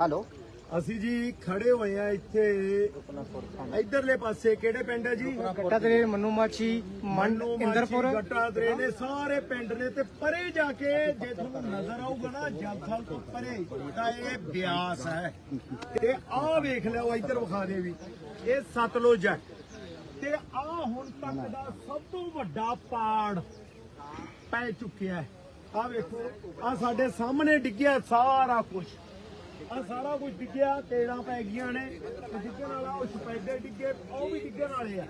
Hello. ਅਸੀਂ ਜੀ ਖੜੇ ਹੋਏ ਆ ਇੱਥੇ। ਇਧਰਲੇ ਪਾਸੇ ਕਿਹੜੇ ਪਿੰਡ ਹੈ ਜੀ? ਗੱਟਾ ਤੇਰੇ ਮਨੂ ਮਾਛੀ ਮੰਡ ਮੰਨੂ ਇੰਦਰਪੁਰ। ਗੱਟਾ ਦਰੇ ਨੇ ਸਾਰੇ ਪਿੰਡ ਨੇ ਤੇ ਪਰੇ ਜਾ ਕੇ ਜੇ ਤੁਹਾਨੂੰ ਨਜ਼ਰ ਆਊਗਾ ਨਾ ਜੰਥਲ ਤੋਂ ਪਰੇ ਤਾਂ ਇਹ ਬਿਆਸ ਹੈ। ਤੇ ਆਹ ਵੇਖ ਲਿਓ ਇੱਧਰ ਵਿਖਾ ਦੇ ਵੀ। ਇਹ ਸਤਲੁਜ ਹੈ। ਤੇ ਆਹ ਹੁਣ ਤੱਕ ਦਾ ਸਭ ਤੋਂ ਵੱਡਾ ਪਾੜ ਪੈ ਚੁੱਕਿਆ ਹੈ। ਆਹ ਵੇਖੋ ਆਹ ਸਾਡੇ ਸਾਹਮਣੇ ਡਿੱਗਿਆ ਸਾਰਾ ਕੁਝ ਆ ਸਾਰਾ ਕੁਝ ਡਿੱਗਿਆ, ਤੇੜਾਂ ਪੈ ਗਈਆਂ ਨੇ। ਤੇ ਡਿੱਗਣ ਵਾਲਾ ਉਹ ਸਪੈਡੇ ਡਿੱਗੇ, ਉਹ ਵੀ ਡਿੱਗਣ ਵਾਲੇ ਆ।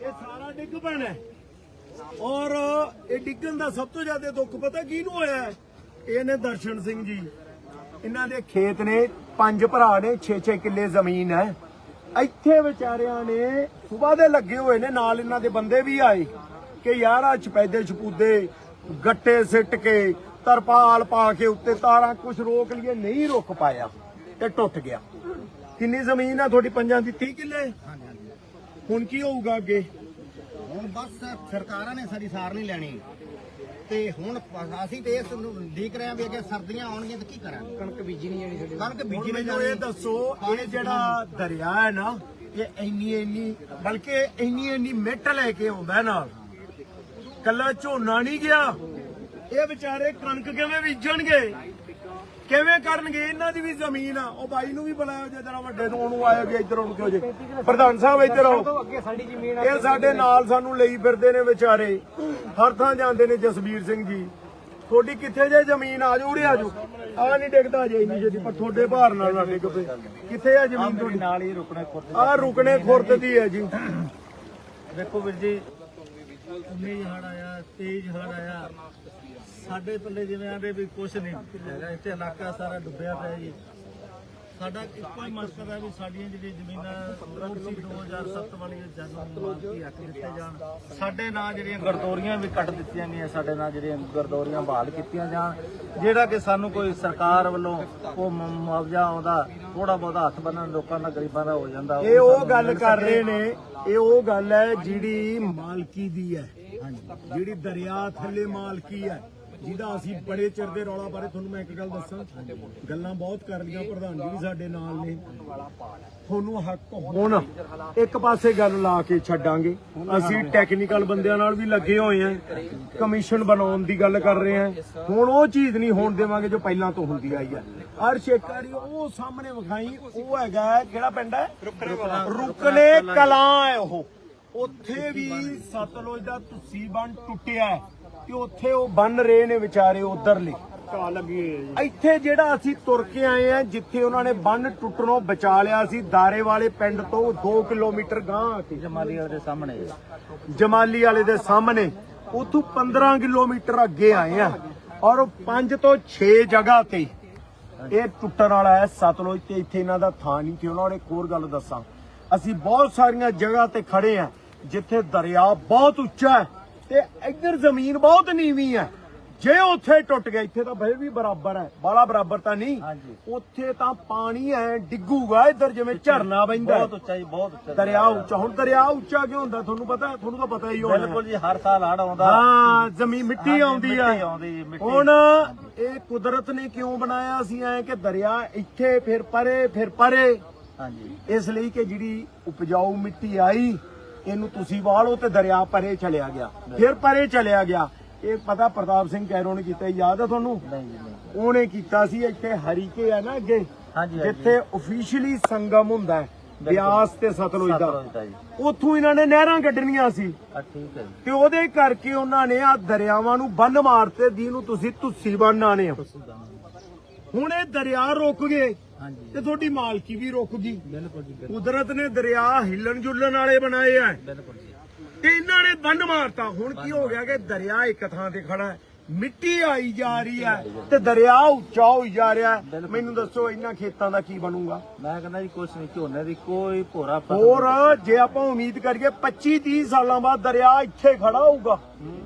ਇਹ ਸਾਰਾ ਡਿੱਗ ਪੈਣਾ ਔਰ ਇਹ ਡਿੱਗਣ ਦਾ ਸਭ ਤੋਂ ਜ਼ਿਆਦਾ ਦੁੱਖ ਪਤਾ ਕਿਹਨੂੰ ਹੋਇਆ ਹੈ? ਦਰਸ਼ਨ ਸਿੰਘ ਜੀ। ਇਹਨਾਂ ਦੇ ਖੇਤ ਨੇ, ਪੰਜ ਭਰਾ ਨੇ 6-6 ਕਿੱਲੇ ਜ਼ਮੀਨ ਹੈ। ਇੱਥੇ ਵਿਚਾਰਿਆਂ ਨੇ ਸੁਬਾਹ ਦੇ ਲੱਗੇ ਹੋਏ ਨੇ, ਨਾਲ ਇਹਨਾਂ ਦੇ ਬੰਦੇ ਵੀ ਆਏ ਕਿ ਯਾਰ ਆ ਚਪੈਦੇ ਛਪੂਦੇ ਗੱਟੇ ਸਿੱਟ ਕੇ ਤਰਪਾਲ ਪਾ ਕੇ ਉੱਤੇ ਤਾਰਾਂ ਕੁਝ ਰੋਕ ਲਈਏ ਨਹੀਂ ਰੁਕ ਪਾਇਆ ਤੇ ਟੁੱਟ ਗਿਆ। ਕਿੰਨੀ ਜ਼ਮੀਨ ਆ ਤੁਹਾਡੀ ਪੰਜਾਂ ਦੀ? 30 ਕਿੱਲੇ? ਹੁਣ ਕੀ ਹੋਊਗਾ ਅੱਗੇ? ਹੁਣ ਬਸ ਸਰਕਾਰਾਂ ਨੇ ਸਾਡੀ ਸਾਰ ਨਹੀਂ ਲੈਣੀ। ਤੇ ਹੁਣ ਅਸੀਂ ਤੇ ਇਸ ਨੂੰ ਦੇਖ ਰਹੇ ਹਾਂ ਵੀ ਅੱਗੇ ਸਰਦੀਆਂ ਆਉਣਗੀਆਂ ਤਾਂ ਕੀ ਕਰਾਂਗੇ? ਕਣਕ ਬੀਜੀ ਨਹੀਂ ਜਾਣੀ ਸਾਡੇ। ਕਣਕ ਬੀਜੀ ਨਹੀਂ ਮੈਨੂੰ ਇਹ ਜਾਣੀ। ਦੱਸੋ ਇਹ ਜਿਹੜਾ ਦਰਿਆ ਹੈ ਨਾ ਇਹ ਇੰਨੀ ਇੰਨੀ ਬਲਕਿ ਇੰਨੀ ਇੰਨੀ ਮਿੱਟ ਲੈ ਕੇ ਆਉਂਦਾ ਨਾਲ। ਕੱਲਾ ਝੋਨਾ ਨਹੀਂ ਗਿਆ। ਇਹ ਵਿਚਾਰੇ ਕਣਕ ਕਿਵੇਂ ਬੀਜਣਗੇ? ਕਿਵੇਂ ਕਰਨਗੇ? ਇਹਨਾਂ ਦੀ ਵੀ ਜ਼ਮੀਨ ਆ। ਉਹ ਬਾਈ ਨੂੰ ਵੀ ਬੁਲਾਇਆ ਜੇ ਜਰਾ ਵੱਡੇ ਨੂੰ ਉਹਨੂੰ ਆਇਆ ਵੀ ਇੱਧਰ ਉਹਨੂੰ ਕਿਉਂ ਜੇ। ਪ੍ਰਧਾਨ ਸਾਹਿਬ ਇੱਧਰ ਆਓ। ਇਹ ਸਾਡੇ ਨਾਲ ਸਾਨੂੰ ਲਈ ਫਿਰਦੇ ਨੇ ਵਿਚਾਰੇ। ਹਰ ਥਾਂ ਜਾਂਦੇ ਨੇ ਜਸਵੀਰ ਸਿੰਘ ਜੀ। ਤੁਹਾਡੀ ਕਿੱਥੇ ਜੇ ਜ਼ਮੀਨ? ਆ ਉਰੇ ਆ ਜਾਓ। ਆ ਨਹੀਂ ਡਿੱਗਦਾ ਜੇ ਇੰਨੀ ਜਿਹੜੀ ਪਰ ਤੁਹਾਡੇ ਭਾਰ ਨਾਲ ਨਾ ਡਿੱਗ ਪਏ। ਕਿੱਥੇ ਆ ਜ਼ਮੀਨ ਤੁਹਾਡੀ? ਨਾਲ ਹੀ ਰੁਕਣਾ ਖੁਰਦ ਆ ਰੁਕਣੇ ਖੁਰਦ ਦੀ ਹੈ ਜੀ। ਦੇਖੋ ਵੀਰ ਜੀ ਉਨੀ ਹੜ ਆਇਆ, ਤੇਜ਼ ਹੜ ਆਇਆ। ਸਾਡੇ ਪੱਲੇ ਜਿਵੇਂ ਆਂਦੇ ਵੀ ਕੁਛ ਨਹੀਂ। ਹੈਗਾ ਇੱਥੇ ਇਲਾਕਾ ਸਾਰਾ ਡੁੱਬਿਆ ਪਿਆ ਜੀ। ਸਾਡਾ ਇੱਕੋ ਹੀ ਮਕਸਦ ਹੈ ਵੀ ਸਾਡੀਆਂ ਜਿਹੜੀਆਂ ਜ਼ਮੀਨਾਂ ਰੋਡ ਸੀ 2007 ਵਾਲੀਆਂ ਜਨਮ ਮਾਲਕੀ ਹੱਕ ਦਿੱਤੇ ਜਾਣ। ਸਾਡੇ ਨਾਂ ਜਿਹੜੀਆਂ ਗਰਦੌਰੀਆਂ ਵੀ ਕੱਟ ਦਿੱਤੀਆਂ ਗਈਆਂ ਸਾਡੇ ਨਾਂ ਜਿਹੜੀਆਂ ਗਰਦੌਰੀਆਂ ਬਹਾਲ ਕੀਤੀਆਂ ਜਾਣ। ਜਿਹੜਾ ਕਿ ਸਾਨੂੰ ਕੋਈ ਸਰਕਾਰ ਵੱਲੋਂ ਉਹ ਮੁਆਵਜ਼ਾ ਆਉਂਦਾ ਥੋੜਾ ਬਹੁਤਾ ਹੱਥ ਬੰਨਣ ਲੋਕਾਂ ਦਾ ਗਰੀਬਾਂ ਦਾ ਹੋ ਜਾਂਦਾ ਇਹ ਉਹ ਗੱਲ ਕਰ। ਰਹੇ ਨੇ ਇਹ ਉਹ ਗੱਲ ਹੈ ਜਿਹੜੀ ਮਾਲਕੀ ਦੀ ਹੈ। ਜਿਹੜੀ ਦਰਿਆ ਥੱਲੇ ਮਾਲਕੀ ਹੈ। ਜਿਹਦਾ ਅਸੀਂ ਬੜੇ ਚਿਰ ਦੇ ਰੌਲਾ ਬਾਰੇ ਤੁਹਾਨੂੰ ਮੈਂ ਇੱਕ ਗੱਲ ਦੱਸਾਂ। ਗੱਲਾਂ ਬਹੁਤ ਕਰ ਲਈਆਂ ਪ੍ਰਧਾਨ ਜੀ ਵੀ ਸਾਡੇ ਨਾਲ ਨੇ। ਤੁਹਾਨੂੰ ਹੱਕ ਹੁਣ ਇੱਕ ਪਾਸੇ ਗੱਲ ਲਾ ਕੇ ਛੱਡਾਂਗੇ। ਅਸੀਂ ਟੈਕਨੀਕਲ ਬੰਦਿਆਂ ਨਾਲ ਵੀ ਲੱਗੇ ਹੋਏ ਆਂ ਕਮਿਸ਼ਨ ਬਣਾਉਣ ਦੀ ਗੱਲ ਕਰ ਰਹੇ ਆਂ ਹੁਣ ਉਹ ਚੀਜ਼ ਨਹੀਂ ਹੋਣ ਦੇਵਾਂਗੇ ਜੋ ਪਹਿਲਾਂ ਤੋਂ ਹੁੰਦੀ ਆਈ ਹੈ ਹਰ ਸ਼ੇਕਾਰੀ ਉਹ ਸਾਹਮਣੇ ਵਿਖਾਈ ਉਹ ਹੈਗਾ ਹੈ, ਕਿਹੜਾ ਪਿੰਡ ਹੈ? ਰੁਕਨੇ ਕਲਾਂ ਹੈ ਉਹ। ਉੱਥੇ ਵੀ ਸਤਲੁਜ ਦਾ ਤੁਸੀਂ ਬਣ ਟੁੱਟਿਆ ਤੇ ਉੱਥੇ ਉਹ ਬੰਨ ਰਹੇ ਨੇ ਵਿਚਾਰੇ ਉਧਰਲੇ। ਲੱਗੀ ਇੱਥੇ ਜਿਹੜਾ ਅਸੀਂ ਤੁਰ ਕੇ ਆਏ ਆ ਜਿੱਥੇ ਉਹਨਾਂ ਨੇ ਬੰਨ ਟੁੱਟਣੋਂ ਬਚਾ ਲਿਆ ਸੀ ਦਾਰੇ ਵਾਲੇ ਪਿੰਡ ਤੋਂ 2 ਕਿਲੋਮੀਟਰ ਗਾਂ ਆ ਕੇ। ਜਮਾਲੀ ਵਾਲੇ ਦੇ ਸਾਹਮਣੇ। ਜਮਾਲੀ ਵਾਲੇ ਦੇ ਸਾਹਮਣੇ। ਉਥੋਂ 15 ਕਿਲੋਮੀਟਰ ਅੱਗੇ ਆਏ ਆ ਔਰ 5 ਤੋਂ 6 ਜਗ੍ਹਾ ਤੇ ਇਹ ਟੁੱਟਣ ਵਾਲਾ ਹੈ ਸਤਲੁਜ ਤੇ। ਇੱਥੇ ਇਹਨਾਂ ਦਾ ਥਾਂ ਨਹੀਂ ਤੇ ਉਹਨਾਂ ਨੇ ਹੋਰ ਗੱਲ ਦੱਸਾਂ। ਅਸੀਂ ਬਹੁਤ ਸਾਰੀਆਂ ਜਗ੍ਹਾ ਤੇ ਖੜੇ ਆ ਜਿੱਥੇ ਦਰਿਆ ਬਹੁਤ ਉੱਚਾ ਹੈ। ਤੇ ਇੱਧਰ ਜ਼ਮੀਨ ਬਹੁਤ ਨੀਵੀਂ ਹੈ ਜੇ ਉੱਥੇ ਟੁੱਟ ਗਿਆ ਇੱਥੇ ਤਾਂ ਫਿਰ ਵੀ ਬਰਾਬਰ ਹੈ ਬਾਲਾ ਬਰਾਬਰ ਤਾਂ ਨਹੀਂ। ਉੱਥੇ ਤਾਂ ਪਾਣੀ ਐ ਡਿੱਗੂਗਾ ਇੱਧਰ ਜਿਵੇਂ ਝਰਨਾ ਵਹਿੰਦਾ। ਬਹੁਤ ਉੱਚਾ ਜੀ ਬਹੁਤ ਉੱਚਾ ਦਰਿਆ ਉੱਚਾ। ਹੁਣ ਦਰਿਆ ਉੱਚਾ ਕਿਉਂ ਹੁੰਦਾ? ਤੁਹਾਨੂੰ ਪਤਾ ਤੁਹਾਨੂੰ ਤਾਂ ਪਤਾ ਹੀ ਹੋਣਾ। ਬਿਲਕੁਲ ਜੀ ਹਰ ਸਾਲ ਹੜ ਆਉਂਦਾ। ਹਾਂ ਜ਼ਮੀਨ ਮਿੱਟੀ ਆਉਂਦੀ ਆ। ਹੁਣ ਇਹ ਕੁਦਰਤ ਨੇ ਕਿਉਂ ਬਣਾਇਆ ਸੀ ਐ ਕਿ ਦਰਿਆ ਇੱਥੇ ਫਿਰ ਪਰੇ ਫਿਰ ਪਰੇ। ਹਾਂਜੀ। ਇਸ ਲਈ ਕਿ ਜਿਹੜੀ ਉਪਜਾਊ ਮਿੱਟੀ ਆਈ ਇਹਨੂੰ ਤੁਸੀਂ ਵਾਲੋ ਤੇ ਦਰਿਆ ਪਰੇ ਚਲਿਆ ਗਿਆ। ਫਿਰ ਪਰੇ ਚਲਿਆ ਗਿਆ। ਇਹ ਪਤਾ ਪ੍ਰਤਾਪ ਸਿੰਘ ਕੈਰੋਂ ਨੇ ਕੀਤਾ ਯਾਦ ਆ ਤੁਹਾਨੂੰ? ਉਹਨੇ ਕੀਤਾ ਸੀ ਇੱਥੇ ਹਰੀਕੇ ਆ ਨਾ ਅੱਗੇ। ਜਿੱਥੇ ਅਫੀਸ਼ੀਅਲੀ ਸੰਗਮ ਹੁੰਦਾ ਹੈ ਬਿਆਸ ਤੇ ਸਤਲੁਜ ਦਾ। ਦਾ ਉੱਥੋਂ ਇਹਨਾਂ ਨੇ ਨਹਿਰਾਂ ਕੱਢਣੀਆਂ ਸੀ। ਹੈ ਤੇ ਉਹਦੇ ਕਰਕੇ ਉਹਨਾਂ ਨੇ ਆ ਦਰਿਆਵਾਂ ਨੂੰ ਬੰਨ ਮਾਰਤੇ ਜਿਹਨੂੰ ਤੁਸੀਂ ਤੁੱਸੀ ਬੰਨ ਆਣੇ ਹੁਣ ਇਹ ਦਰਿਆ ਰੁਕ ਗਏ। ਤੇ ਤੁਹਾਡੀ ਮਾਲਕੀ ਵੀ ਰੁਕ ਗਈ। ਬਿਲਕੁਲ ਜੀ ਕੁਦਰਤ ਨੇ ਦਰਿਆ ਹਿੱਲਣ ਜੁਲਣ ਵਾਲੇ ਬਣਾਏ ਆ। ਬਿਲਕੁਲ ਜੀ। ਤੇ ਇਹਨਾਂ ਨੇ ਬੰਨ ਮਾਰਤਾ। ਹੁਣ ਕੀ ਹੋ ਗਿਆ ਕਿ ਦਰਿਆ ਇੱਕ ਥਾਂ ਤੇ ਖੜਾ ਹੈ। ਮਿੱਟੀ ਆਈ ਜਾ ਰਹੀ ਹੈ ਤੇ ਦਰਿਆ ਉੱਚਾ ਹੋਈ ਜਾ ਰਿਹਾ ਹੈ। ਮੈਨੂੰ ਦੱਸੋ ਇਹਨਾਂ ਖੇਤਾਂ ਦਾ ਕੀ ਬਣੂਗਾ? ਮੈਂ ਕਹਿੰਦਾ ਜੀ ਕੁਛ ਨਹੀਂ ਝੋਨੇ ਦੀ ਕੋਈ ਭੋਰਾ ਹੋਰ ਜੇ ਆਪਾਂ ਉਮੀਦ ਕਰੀਏ 25 30 ਸਾਲਾਂ ਬਾਅਦ ਦਰਿਆ ਇੱਥੇ ਖੜਾ ਹੋਊਗਾ।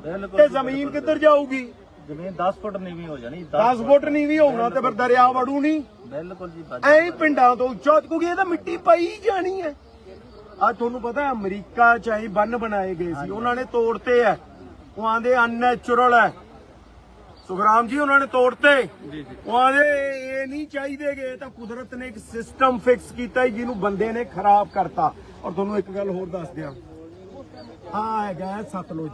ਬਿਲਕੁਲ ਤੇ ਜ਼ਮੀਨ ਕਿੱਧਰ ਜਾਊਗੀ? ਜ਼ਮੀਨ 10 ਫੁੱਟ ਨੀਵੀਂ ਹੋ ਜਾਣੀ 10 ਫੁੱਟ ਨਹੀਂ ਵੀ ਹੋਣਾ ਤੇ ਫਿਰ ਦਰਿਆ ਵੜੂ ਨਹੀਂ ਬਿਲਕੁਲ ਜੀ ਬਸ। ਐਂ ਪਿੰਡਾਂ ਤੋਂ ਉੱਚਾ ਕਿਉਂਕਿ ਇਹ ਤਾਂ ਮਿੱਟੀ ਪਈ ਜਾਣੀ ਹੈ। ਆ ਤੁਹਾਨੂੰ ਪਤਾ ਅਮਰੀਕਾ ਚ ਐਂ ਬੰਨ ਬਣਾਏ ਗਏ ਸੀ ਉਹਨਾਂ ਨੇ ਤੋੜਤੇ ਐ ਉਹ ਆਂਦੇ ਅਨਨੈਚੁਰਲ ਹੈ। ਸੁਖਰਾਮ ਜੀ ਉਹਨਾਂ ਨੇ ਤੋੜਤੇ। ਉਹ ਆਦੇ ਇਹ ਨਹੀਂ ਚਾਹੀਦੇਗੇ ਇਹ ਤਾਂ ਕੁਦਰਤ ਨੇ ਇੱਕ ਸਿਸਟਮ ਫਿਕਸ ਕੀਤਾ ਜੀ, ਜਿਹਨੂੰ ਬੰਦੇ ਨੇ ਖਰਾਬ ਕਰਤਾ। ਔਰ ਤੁਹਾਨੂੰ ਇੱਕ ਗੱਲ ਹੋਰ ਦੱਸ ਦਿਆਂ। ਆ ਹੈਗਾ ਹੈ ਸਤਲੁਜ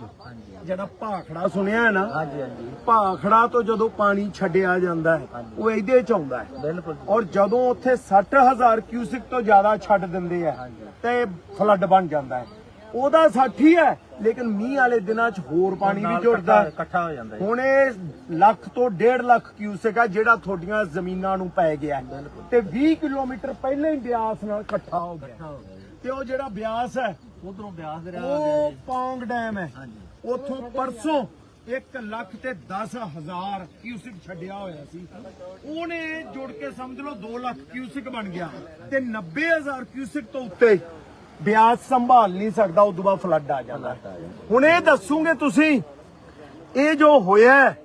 ਜਿਹੜਾ ਭਾਖੜਾ ਸੁਣਿਆ ਹੈ ਨਾ? ਹਾਂਜੀ ਹਾਂਜੀ। ਭਾਖੜਾ ਤੋਂ ਜਦੋਂ ਪਾਣੀ ਛੱਡਿਆ ਜਾਂਦਾ ਹੈ ਉਹ ਇਹਦੇ ਚ ਆਉਂਦਾ ਹੈ। ਬਿਲਕੁਲ ਔਰ ਜਦੋਂ ਉੱਥੇ 60000 ਕਿਊਸਿਕ ਤੋਂ ਜ਼ਿਆਦਾ ਛੱਡ ਦਿੰਦੇ ਆ ਤੇ ਫਲੱਡ ਬਣ ਜਾਂਦਾ ਹੈ। ਉਹਦਾ 60 ਹੀ ਲੇਕਿਨ ਮੀਂਹ ਵਾਲੇ ਦਿਨਾਂ 'ਚ ਹੋਰ ਪਾਣੀ ਵੀ ਜੁੜਦਾ ਇਕੱਠਾ ਹੋ ਜਾਂਦਾ ਹੁਣ ਇਹ ਲੱਖ ਤੋਂ 1.5 ਲੱਖ ਕਿਊਸਿਕ ਆ ਜਿਹੜਾ ਤੁਹਾਡੀਆਂ ਜ਼ਮੀਨਾਂ ਨੂੰ ਪੈ ਗਿਆ। ਤੇ 20 ਕਿਲੋਮੀਟਰ ਪਹਿਲਾਂ ਹੀ ਬਿਆਸ ਨਾਲ ਇਕੱਠਾ ਹੋ ਗਿਆ ਤੇ ਉਹ ਜਿਹੜਾ ਬਿਆਸ ਹੈ ਉਧਰੋਂ ਬਿਆਸ ਦਰਿਆ ਉਹ ਪੌਂਗ ਡੈਮ ਹੈ। ਉਥੋਂ ਪਰਸੋਂ 1 ਲੱਖ ਤੇ 10 ਹਜ਼ਾਰ ਕਿਊਸਿਕ ਛੱਡਿਆ ਹੋਇਆ ਸੀ। ਉਹਨੇ ਜੁੜ ਕੇ ਸਮਝ ਲਓ 2 ਲੱਖ ਕਿਊਸਿਕ ਬਣ ਗਿਆ ਤੇ 90 ਹਜ਼ਾਰ ਕਿਊਸਿਕ ਤੋਂ ਉੱਤੇ ਬਿਆਸ ਸੰਭਾਲ ਨਹੀਂ ਸਕਦਾ ਉਦੋਂ ਬਾਅਦ ਫਲੱਡ ਆ ਜਾਂਦਾ। ਹੁਣ ਇਹ ਦੱਸੂਗੇ ਤੁਸੀਂ ਇਹ ਜੋ ਹੋਇਆ ਹੈ,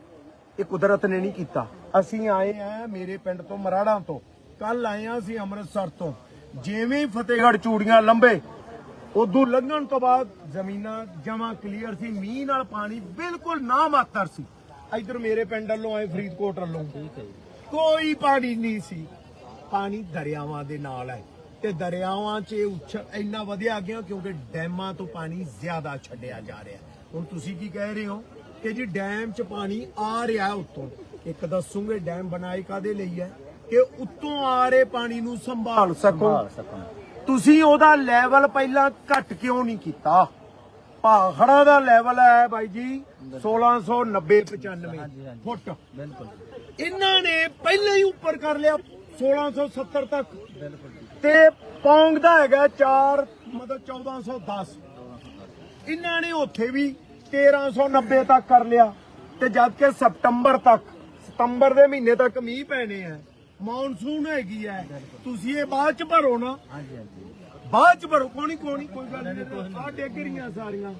ਇਹ ਕੁਦਰਤ ਨੇ ਨਹੀਂ ਕੀਤਾ। ਅਸੀਂ ਆਏ ਆ ਮੇਰੇ ਪਿੰਡ ਤੋਂ ਮਰਾੜਾਂ ਤੋਂ। ਕੱਲ ਆਏ ਆ ਅਸੀਂ ਅੰਮ੍ਰਿਤਸਰ ਤੋਂ। ਜਿਵੇਂ ਹੀ ਫਤਿਹਗੜ੍ਹ ਚੂੜੀਆਂ ਲੰਬੇ ਉਦੋਂ ਲੰਘਣ ਤੋਂ ਬਾਅਦ ਜ਼ਮੀਨਾਂ ਜਮਾ ਕਲੀਅਰ ਸੀ, ਮੀਂਹ ਨਾਲ ਪਾਣੀ ਬਿਲਕੁਲ ਨਾ ਮਾਤਰ ਸੀ। ਇਧਰ ਮੇਰੇ ਪਿੰਡ ਵੱਲੋਂ ਆਏ, ਫਰੀਦਕੋਟ ਵੱਲੋਂ। ਕੋਈ ਪਾਣੀ ਨਹੀਂ ਸੀ। ਪਾਣੀ ਦਰਿਆਵਾਂ ਦੇ ਨਾਲ ਹੈ ਤੇ ਦਰਿਆਵਾਂ 'ਚ ਉੱਛ ਇੰਨਾ ਵਧਿਆ ਗਿਆ ਕਿਉਂਕਿ ਡੈਮਾਂ ਤੋਂ ਪਾਣੀ ਜ਼ਿਆਦਾ ਛੱਡਿਆ ਜਾ ਰਿਹਾ। ਹੁਣ ਤੁਸੀਂ ਕੀ ਕਹਿ ਰਹੇ ਹੋ ਕਿ ਜੀ ਡੈਮ 'ਚ ਪਾਣੀ ਆ ਰਿਹਾ ਉੱਤੋਂ? ਇੱਕ ਦੱਸੂਗੇ, ਡੈਮ ਬਣਾਏ ਕਾਦੇ ਲਈ ਹੈ? ਕਿ ਉੱਤੋਂ ਆ ਰਹੇ ਪਾਣੀ ਨੂੰ ਸੰਭਾਲ ਸਕੋ। ਤੁਸੀਂ ਉਹਦਾ ਲੈਵਲ ਪਹਿਲਾਂ ਘੱਟ ਕਿਉਂ ਨਹੀਂ ਕੀਤਾ? ਭਾਖੜਾ ਦਾ ਲੈਵਲ ਹੈ ਬਾਈ ਜੀ 1690 95 ਫੁੱਟ। ਬਿਲਕੁਲ ਇਹਨਾਂ ਨੇ ਪਹਿਲਾਂ ਹੀ ਉੱਪਰ ਕਰ ਲਿਆ 1670 ਤੱਕ। ਤੇ ਪੌਂਗ ਦਾ ਹੈਗਾ 4 ਮਤਲਬ 1410 ਇਹਨਾਂ ਨੇ ਉੱਥੇ ਵੀ 1390 ਤੱਕ ਕਰ ਲਿਆ। ਤੇ ਜਦ ਕਿ ਸਤੰਬਰ ਤੱਕ ਸਤੰਬਰ ਦੇ ਮਹੀਨੇ ਤੱਕ ਮੀਂਹ ਪੈਣੇ ਆ। ਮੌਨਸੂਨ ਹੈਗੀ ਹੈ। ਤੁਸੀਂ ਇਹ ਬਾਅਦ ਚ ਭਰੋ ਨਾ। ਹਾਂਜੀ ਹਾਂਜੀ। ਬਾਅਦ ਚ ਭਰੋ। ਕੋਣੀ ਕੋਣੀ ਕੋਈ ਗੱਲ ਨਹੀਂ ਆ ਡਿੱਗ ਰਹੀਆਂ ਸਾਰੀਆਂ।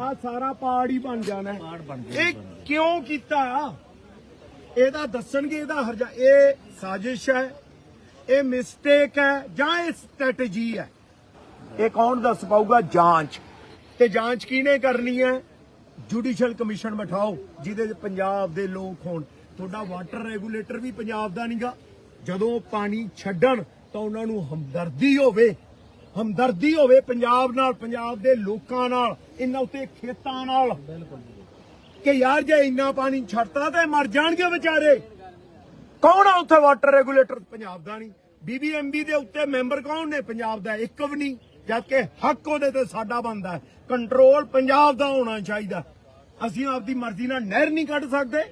ਆ ਸਾਰਾ ਪਹਾੜ ਹੀ ਬਣ ਜਾਣਾ। ਇਹ ਕਿਉਂ ਕੀਤਾ? ਇਹਦਾ ਦੱਸਣਗੇ ਇਹਦਾ ਹਰਜਾ। ਇਹ ਸਾਜ਼ਿਸ਼ ਹੈ ਇਹ ਮਿਸਟੇਕ ਹੈ ਜਾਂ ਇਹ ਸਟ੍ਰੈਟਜੀ ਹੈ। ਇਹ ਕੌਣ ਦੱਸ ਪਾਊਗਾ? ਜਾਂਚ। ਤੇ ਜਾਂਚ ਕਿਹਨੇ ਕਰਨੀ ਹੈ? ਜੁਡੀਸ਼ੀਅਲ ਕਮਿਸ਼ਨ ਬਿਠਾਓ ਜਿਹਦੇ ਪੰਜਾਬ ਦੇ ਲੋਕ ਹੋਣ। ਤੁਹਾਡਾ ਵਾਟਰ ਰੈਗੂਲੇਟਰ ਵੀ ਪੰਜਾਬ ਦਾ ਨਹੀਂਗਾ ਜਦੋਂ ਪਾਣੀ ਛੱਡਣ ਤਾਂ ਉਹਨਾਂ ਨੂੰ ਹਮਦਰਦੀ ਹੋਵੇ ਹਮਦਰਦੀ ਹੋਵੇ ਪੰਜਾਬ ਨਾਲ, ਪੰਜਾਬ ਦੇ ਲੋਕਾਂ ਨਾਲ, ਇਹਨਾਂ ਉੱਤੇ ਖੇਤਾਂ ਨਾਲ। ਕਿ ਯਾਰ ਜੇ ਇੰਨਾ ਪਾਣੀ ਛੱਡਤਾ ਤੇ ਮਰ ਜਾਣਗੇ ਵਿਚਾਰੇ। ਕੌਣ ਆ ਉੱਥੇ ਵਾਟਰ ਰੈਗੂਲੇਟਰ ਪੰਜਾਬ ਦਾ ਨਹੀਂ। ਬੀਬੀਐਮਬੀ ਦੇ ਉੱਤੇ ਮੈਂਬਰ ਕੌਣ ਨੇ? ਪੰਜਾਬ ਦਾ ਇੱਕ ਵੀ ਨਹੀਂ। ਜਦ ਕਿ ਹੱਕ ਉਹਦੇ ਤੇ ਸਾਡਾ ਬਣਦਾ ਕੰਟਰੋਲ ਪੰਜਾਬ ਦਾ ਹੋਣਾ ਚਾਹੀਦਾ। ਅਸੀਂ ਆਪਦੀ ਮਰਜ਼ੀ ਨਾਲ ਨਹਿਰ ਨਹੀਂ ਕੱਢ ਸਕਦੇ।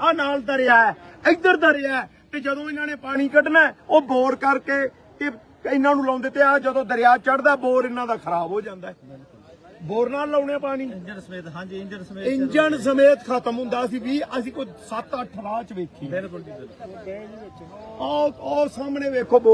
ਆ ਨਾਲ ਦਰਿਆ ਹੈ। ਇੱਧਰ ਦਰਿਆ ਹੈ। ਤੇ ਜਦੋਂ ਇਹਨਾਂ ਨੇ ਪਾਣੀ ਕੱਢਣਾ ਉਹ ਬੋਰ ਕਰਕੇ ਤੇ ਇਹਨਾਂ ਨੂੰ ਲਾਉਂਦੇ ਤੇ ਆ ਜਦੋਂ ਦਰਿਆ ਚੜਦਾ ਬੋਰ ਇਹਨਾਂ ਦਾ ਖਰਾਬ ਹੋ ਜਾਂਦਾ ਹੈ। ਬੋਰ ਨਾਲ ਲਾਉਣੇ ਪਾਣੀ। ਇੰਜਨ ਸਮੇਤ ਹਾਂਜੀ ਇੰਜਨ ਸਮੇਤ ਇੰਜਨ ਸਮੇਤ ਖਤਮ ਹੁੰਦਾ ਸੀ ਵੀ ਅਸੀਂ ਕੋਈ 7-8 ਰਾਹ ਚ ਵੇਖੀ। ਬਿਲਕੁਲ ਜੀ ਬਿਲਕੁਲ। ਉਹ ਉਹ ਸਾਹਮਣੇ ਵੇਖੋ